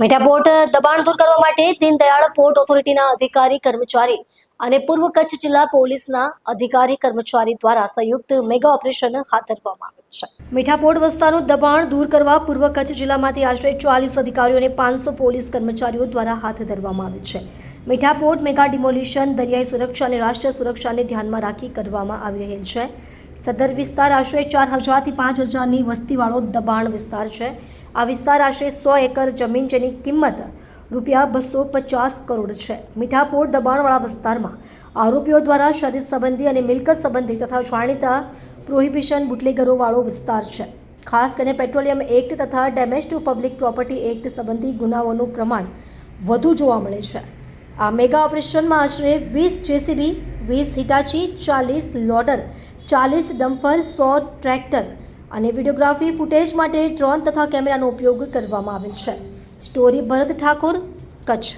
મીઠા પોર્ટ દબાણ દૂર કરવા માટે દીનદયાળ પોર્ટ ઓથોરિટીના અધિકારી કર્મચારી અને પૂર્વ કચ્છ જિલ્લા પોલીસના અધિકારી કર્મચારી દ્વારા સંયુક્ત મેગા ઓપરેશન હાથ ધરવામાં આવ્યું છે. મીઠા પોર્ટ વિસ્તારનું દબાણ દૂર કરવા પૂર્વ કચ્છ જિલ્લામાંથી આશરે ચાલીસ અધિકારીઓ અને પાંચસો પોલીસ કર્મચારીઓ દ્વારા હાથ ધરવામાં આવે છે. મીઠા પોર્ટ મેગા ડિમોલિશન, દરિયાઈ સુરક્ષા અને રાષ્ટ્રીય સુરક્ષાને ધ્યાનમાં રાખી કરવામાં આવી રહેલ છે. સદર વિસ્તાર આશરે ચાર હજારથી પાંચ હજારની વસ્તીવાળો દબાણ વિસ્તાર છે. આ વિસ્તાર આશરે સો એકર જમીન જેની કિંમત રૂપિયા બસો પચાસ કરોડ છે. મીઠાપોર દબાણવાળા વિસ્તારમાં આરોપીઓ દ્વારા શરીર સંબંધી અને મિલકત સંબંધી તથા જાણીતા પ્રોહિબિશન બુટલેગરોવાળો વિસ્તાર છે. ખાસ કરીને પેટ્રોલિયમ એક્ટ તથા damage to public property act સંબંધી ગુનાઓનું પ્રમાણ વધુ જોવા મળે છે. આ મેગા ઓપરેશનમાં આશરે વીસ જેસીબી, વીસ હિટાચી, ચાલીસ લોડર, ચાલીસ ડમ્ફર, સો ટ્રેક્ટર અને વિડીયોગ્રાફી ફૂટેજ માટે ડ્રોન તથા કેમેરાનો ઉપયોગ કરવામાં આવેલ છે. સ્ટોરી ભરત ઠાકોર, કચ્છ.